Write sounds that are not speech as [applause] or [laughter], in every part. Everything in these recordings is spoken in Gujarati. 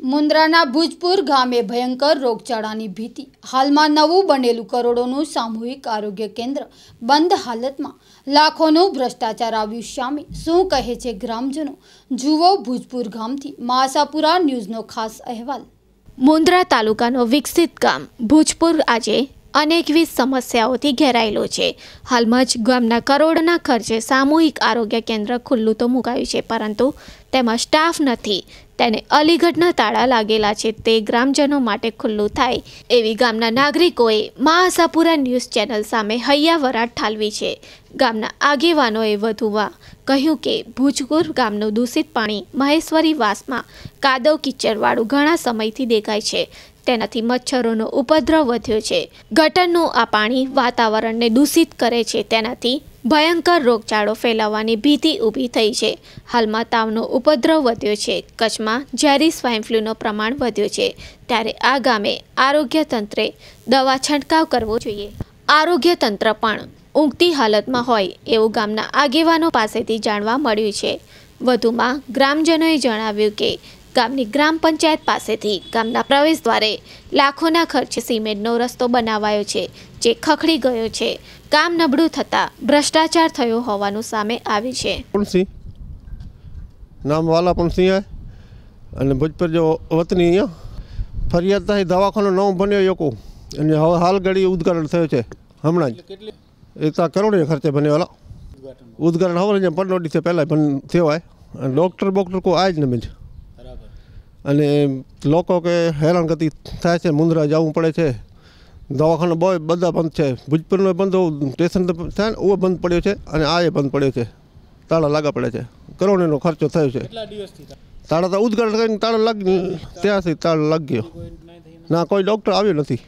મુન્દ્રાના ભુજપુર ગામે ભયંકર રોગચાળાની ભીતિ. હાલમાં નવું બનેલું કરોડોનું સામૂહિક આરોગ્ય કેન્દ્ર બંધ હાલતમાં લાખોનું ભ્રષ્ટાચાર આવ્યું સામે. શું કહે છે ગ્રામજનો? જુઓ ભુજપુર ગામથી માસાપુરા ન્યૂઝનો ખાસ અહેવાલ. મુન્દ્રા તાલુકાનો વિકસિત ગામ. ભુજપુર આજે અનેકવિધ સમસ્યાઓથી ઘેરાયેલો છે. હાલમાં જ ગામના કરોડના ખર્ચે સામૂહિક આરોગ્ય કેન્દ્ર ખુલ્લું તો મુકાયું છે, પરંતુ તેમાં સ્ટાફ નથી. તેને અલીગઢના તાળા લાગેલા છે. તે ગ્રામજનો માટે ખુલ્લું થાય. એવી ગામના નાગરિકોએ મા આશાપુરા ન્યૂઝ ચેનલ સામે હૈયા વરાટ ઠાલવી છે. ગામના આગેવાનોએ વધુમાં કહ્યું કે ભુજપુર ગામનું દૂષિત પાણી મહેશ્વરી વાસમાં કાદવ કિચડવાળું ઘણા સમયથી દેખાય છે. તેનાથી મચ્છરોનો ઉપદ્રવ વધ્યો છે. ગટરનું આ પાણી વાતાવરણને દૂષિત કરે છે. તેનાથી ભયંકર રોગચાળો ફેલાવવાની ભીતિ ઊભી થઈ છે. હાલમાં તાવનો ઉપદ્રવ વધ્યો છે. કચ્છમાં ઝેરી સ્વાઇન ફ્લૂનો પ્રમાણ વધ્યું છે. ત્યારે આ ગામે આરોગ્ય તંત્રે દવા છંટકાવ કરવો જોઈએ. આરોગ્ય તંત્ર પણ ઊંઘતી હાલતમાં હોય એવું ગામના આગેવાનો પાસેથી જાણવા મળ્યું છે. વધુમાં ગ્રામજનોએ જણાવ્યું કે ગામની ગ્રામ પંચાયત પાસેથી ગામના પ્રવેશ દ્વારે લાખોના ખર્ચે સિમેન્ટનો રસ્તો બનાવાયો છે, જે ખખડી ગયો છે. કામ નબળું થતાં ભ્રષ્ટાચાર થયો હોવાનું સામે આવ્યું છે. નામ વાલા પણ સિંહ અને ભોજપર જો વતની અહીંયા, ફરિયાદ થાય દવાખાનો નવો બન્યો યોકો અને હવે હાલ ઘડી ઉદ્ઘાટન થયો છે, હમણાં જ. એ તો કરોડે ખર્ચે બન્યો ઉદઘાટન હવે પંદર દિવસે પહેલાં પણ થયો હોય. અને ડૉક્ટર બોક્ટર કોઈ આ જ જ. અને લોકો કે હેરાનગતિ થાય છે મુંદ્રા જવું પડે છે. દવાખાનો બહુ બધા બંધ છે. ભુજપુરનો બંધ સ્ટેશન તો થાય ને ਉਹ બંધ પડ્યો છે અને આ એ બંધ પડ્યો છે. તાળા લાગા પડે છે. કરોડનો ખર્ચો થયો છે. તાળા તો ઉદઘાટન કરીને તાળા લાગી ત્યાંથી તાળા લાગી ગયો. ના કોઈ ડૉક્ટર આવ્યો નથી.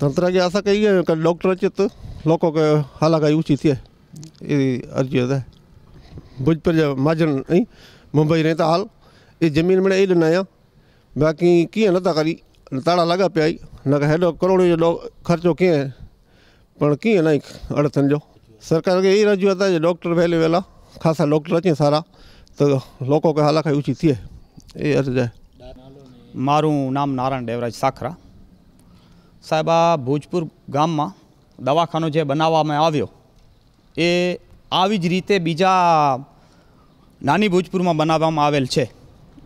તંત્ર કે આશા કહીએ કે ડૉક્ટર છે તો લોકો કે હાલાકાઈ ઊંચી થયા એ અરજીઓ થાય ભુજપુર જે મહાજન અહીં મુંબઈ રહેતા હાલ. એ જમીન મળે એ લઈને બાકી કીએ નહોતા કરી તાળા લગા પ્યા નકર હેડો કરોડો જેટલો ખર્ચો કીએ પણ કીએ નહીં અડથન જો સરકાર કે એ રજૂઆત થાય છે ડૉક્ટર વહેલી વહેલા ખાસા ડૉક્ટર છે સારા તો લોકો કે હાલાખાઈ ઊંચી થઈએ એ અર્થ જાય મારું નામ નારાયણ દેવરાજ સાખરા સાહેબ આ ભોજપુર ગામમાં દવાખાનો જે બનાવવામાં આવ્યો એ આવી જ રીતે બીજા નાની ભોજપુરમાં બનાવવામાં આવેલ છે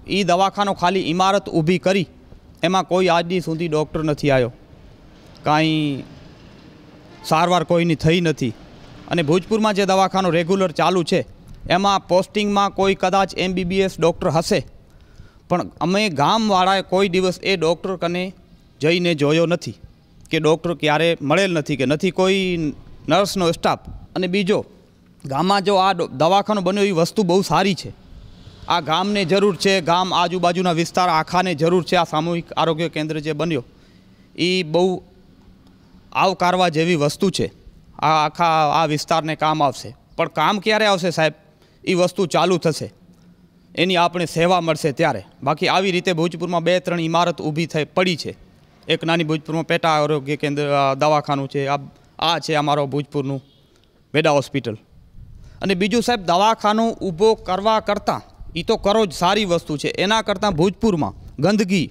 એ દવાખાનો ખાલી ઇમારત ઊભી કરી, એમાં કોઈ આજની સુધી ડૉક્ટર નથી આવ્યો કાંઈ સારવાર કોઈની થઈ નથી. અને ભોજપુરમાં જે દવાખાનો રેગ્યુલર ચાલુ છે, એમાં પોસ્ટિંગમાં કોઈ કદાચ એમબીબીએસ ડૉક્ટર હશે. પણ અમે ગામવાળાએ કોઈ દિવસ એ ડૉક્ટર કને જઈને જોયો નથી, કે ડૉક્ટર ક્યારે મળેલ નથી, કે નથી કોઈ નર્સનો સ્ટાફ. અને બીજો, ગામમાં જો આ દવાખાનું બન્યો, એ વસ્તુ બહુ સારી છે. આ ગામને જરૂર છે, ગામ આજુબાજુના વિસ્તાર આખાને જરૂર છે. આ સામૂહિક આરોગ્ય કેન્દ્ર જે બન્યો એ બહુ આવકારવા જેવી વસ્તુ છે. આ આખા, આ વિસ્તારને કામ આવશે. પણ કામ ક્યારે આવશે સાહેબ? એ વસ્તુ ચાલુ થશે. એની આપણે સેવા મળશે ત્યારે. બાકી આવી રીતે ભોજપુરમાં બે, ત્રણ ઇમારત ઊભી થઈ, પડી છે. એક નાની ભોજપુરમાં પેટા આરોગ્ય કેન્દ્ર દવાખાનું છે. આ આ છે અમારો ભોજપુરનું વેડા હોસ્પિટલ. અને બીજું સાહેબ, દવાખાનું ઊભો કરવા કરતાં એ તો કરો જ, સારી વસ્તુ છે. એના કરતાં ભોજપુરમાં ગંદકી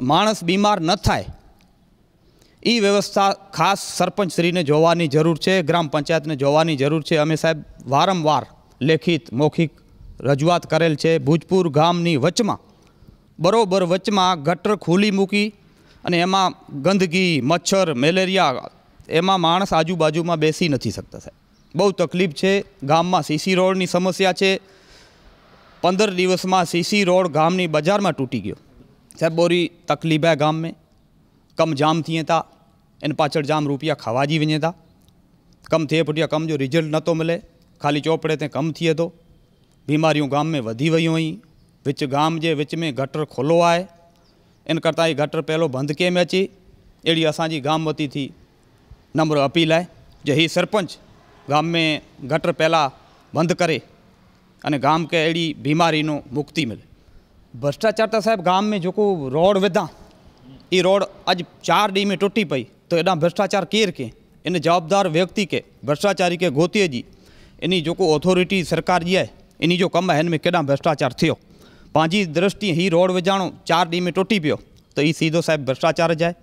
માણસ બીમાર ન થાય. એ વ્યવસ્થા ખાસ સરપંચશ્રીને જોવાની જરૂર છે, ગ્રામ પંચાયતને જોવાની જરૂર છે. અમે સાહેબ વારંવાર લેખિત, મૌખિક રજૂઆત કરેલ છે. ભુજપુર ગામની વચમાં, બરોબર વચમાં ગટર ખુલ્લી મૂકી અને એમાં ગંદકી, મચ્છર, મેલેરિયા, એમાં માણસ આજુબાજુમાં બેસી નથી શકતા સાહેબ. બહુ તકલીફ છે. ગામમાં સીસી રોડની સમસ્યા છે. પંદર દિવસમાં સીસી રોડ ગામની બજારમાં તૂટી ગયો સાહેબ બોરી તકલીફ હે ગામ में कम जाम थिए था इन पाछड़ जाम रुपया खवाजी वञे था कम थिए पुठिया कम जो रिजल्ट नथो मिले ख़ाली चोपड़े ते कमु थिए थो बीमारियूं गाम में वधी वियूं आहिनि विच गाम जे विच में गटर खुलो आहे इन करता ई गटर पहिरियों बंदि कंहिं में अचे अहिड़ी असांजी गाम वती थी नम्र अपील आहे जे ही सरपंच गाम में गटर पहिलां बंदि करे અને गांव के अहिड़ी बीमारी नो मुक्ति मिले भ्रष्टाचार त साहिबु गाम में जेको रोड विधा हीअ रोड अॼु चारि ॾींहं में टुटी पई त हेॾां भ्रष्टाचार केरु कंहिं इन जवाबदार व्यक्ति खे भ्रष्टाचारी खे गोतीअ जी इन जेको ऑथोरिटी सरकार जी आहे इन जो कमु आहे हिन में केॾां भ्रष्टाचार थियो पंहिंजी दृष्टि हीउ रोड विझाइणो चारि ॾींहं में टुटी पियो त हीउ सीधो साहिबु भ्रष्टाचार जाए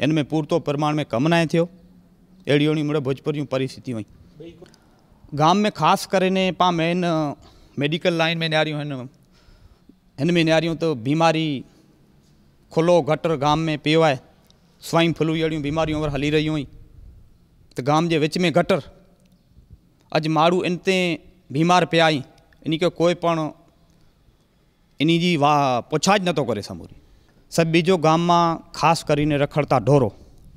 हिन में पूरतो प्रमाण में कमु नाहे थियो अहिड़ियूं अहिड़ियूं मुड़े भोजपुर जूं परिस्थितियूं हुई गाम में ख़ासि करे ने पा मेन मेडिकल लाइन में नियारियूं आहिनि हिन में नियारियूं त बीमारी खुलो गटर गाम में पियो आहे स्वाइन फ्लू अहिड़ियूं बीमारियूं वर हली रहियूं आहिनि त गाम जे विच में गटर अॼु माण्हू इन ते बीमार पिया आहिनि इन खे कोई पण इन जी વાહ પૂછાજ નહોતો કરે સમૂરી સાહેબ બીજો ગામમાં ખાસ કરીને રખડતા ઢોરો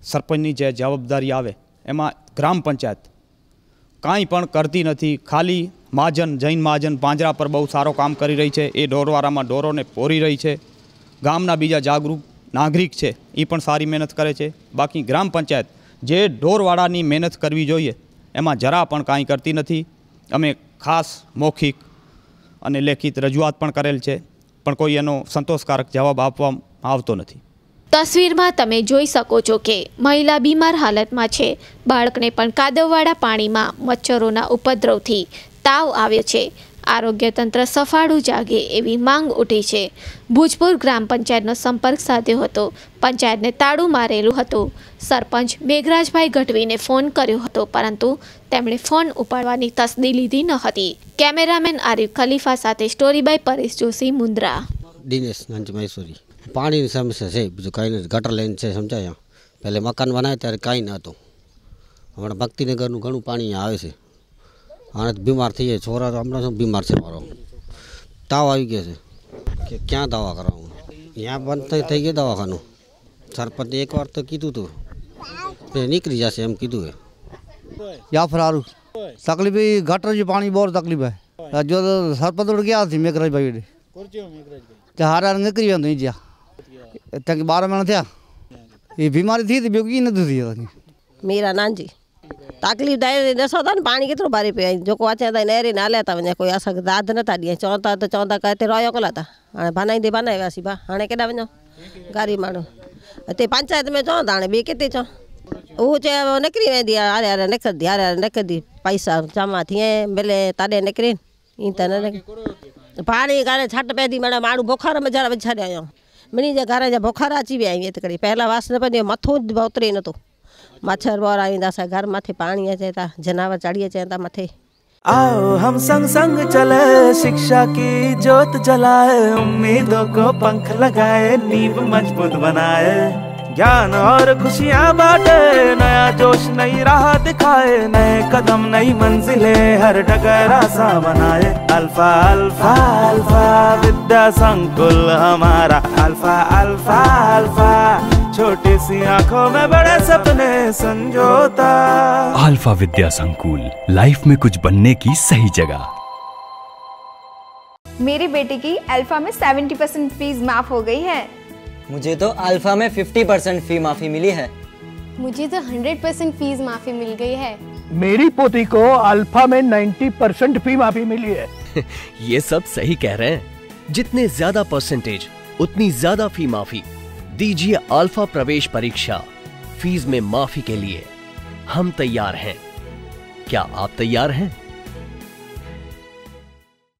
સરપંચની જે જવાબદારી આવે એમાં ગ્રામ પંચાયત કાંઈ પણ કરતી નથી ખાલી મહાજન જૈન મહાજન પાંજરા પર બહુ સારો કામ કરી રહી છે. એ ઢોરવારામાં ઢોરોને પોરી રહી છે. ગામના બીજા જાગૃત નાગરિક છે. એ પણ સારી મહેનત કરે છે. બાકી ગ્રામ પંચાયત જે ઢોરવાળાની મહેનત કરવી જોઈએ, એમાં જરા પણ કાંઈ કરતી નથી. અમે ખાસ મૌખિક અને લેખિત રજૂઆત પણ કરેલ છે, પણ કોઈ એનો સંતોષકારક જવાબ આપવામાં આવતો નથી. તસવીરમાં તમે જોઈ શકો છો કે મહિલા બીમાર હાલતમાં છે. બાળકને પણ કાદવવાળા પાણીમાં મચ્છરોના ઉપદ્રવથી તાવ આવ્યો છે. આરોગ્ય તંત્ર સફાળું જાગે એવી માંગ ઉઠી છે. ભુજપુર ગ્રામ પંચાયતનો સંપર્ક સાધ્યો હતો. પંચાયતને તાળું મારેલું હતું. સરપંચ મેઘરાજભાઈ ગઢવીને ફોન કર્યો હતો, પરંતુ તેમણે ફોન ઉપાડવાની તસદી લીધી ન હતી. કેમેરામેન આરિફ ખલીફા સાથે સ્ટોરી બાય પરેશ જોશી, મુન્દ્રા. દિનેશ મહેશ્વરી પાણીની સમસ્યા છે, બીજું કાંઈ નથી. ગટર લાઈન છે, સમજાય પહેલે મકાન બનાવે ત્યારે કાંઈ નહોતું હમણાં ભક્તિનગરનું ઘણું પાણી આવે છે. आने बीमार थी जाए छोरा तो हमने बीमार से मारो। तव आई गए क्या दवा करा हूँ यहाँ बंद थी गए दवाखा सरपंच एक बार तो कीधु तू? निकली जासे एम कीधु या फरार तकलीफ़ है गटर जी पानी बहुत तकलीफ़ है। जो तो सरपंच उड़ गया थी मेकराज भाई वेड़े। तो हर हर निकली वो जहाँ तक बारह महीना थे ये बीमारी थी तो बोगी न दूसरी मेरा नान जी। तकलीफ़ दाए ॾिसो था न पाणी केतिरो भरे पियो आहे जेको अचे त नेरी न हलिया था वञे कोई असांखे दाद नथा ॾिए चवनि था त का हिते रहियो कोन था हाणे बनाईंदे बनाए वियासीं भा हाणे केॾा वञो ग़रीब माण्हू हिते पंचायत में चवनि था हाणे ॿिए किथे चओ उहो चयो निकिरी वेंदी आहे हारे हारे निकिरंदी हारे हारे निकिरंदी पैसा जमा थिए मिले तॾहिं निकिरे ईअं त न पाणी कान्हे छट पए थी माना माण्हू बुखार में जरा छॾिया आहियूं मिनी जे घर जा बुखार अची विया आहिनि हिते करे पहिला वास न पवंदी मथो उतरे नथो मच्छर ॿोर ईंदा असां घर मथे पाणी अचे था जनावर चढ़ी अचनि था मथे। आओ, हम संग संग चले, शिक्षा की ज्योत जलाए, उम्मीदों को पंख लगाए, नींव मज़बूत बनाए। ज्ञान और खुशियाँ बांटे, नया जोश नई राह दिखाए, नए कदम नई मंजिलें, हर डगर आसा बनाए। Alpha Alpha alpha, Vidya Sankul हमारा। Alpha Alpha Alpha. छोटी सी आँखों में बड़े सपने संजोता अल्फ़ा विद्या संकुल लाइफ में कुछ बनने की सही जगह। मेरी बेटी की अल्फ़ा में 70 परसेंट फ़ीस माफ़ हो गई है। मुझे तो अल्फ़ा में 50 परसेंट फ़ी माफ़ी मिली है। मुझे तो 100 परसेंट फ़ीस माफ़ी मिल गई है। मेरी पोती को अल्फ़ा में 90 परसेंट फ़ी माफ़ी मिली है। [laughs] ये सब सही कह रहे हैं। जितने ज़्यादा परसेंटेज उतनी ज़्यादा फ़ी माफ़ी। दीजिए अल्फा प्रवेश परीक्षा फीस में माफी के लिए हम तैयार हैं क्या आप तैयार हैं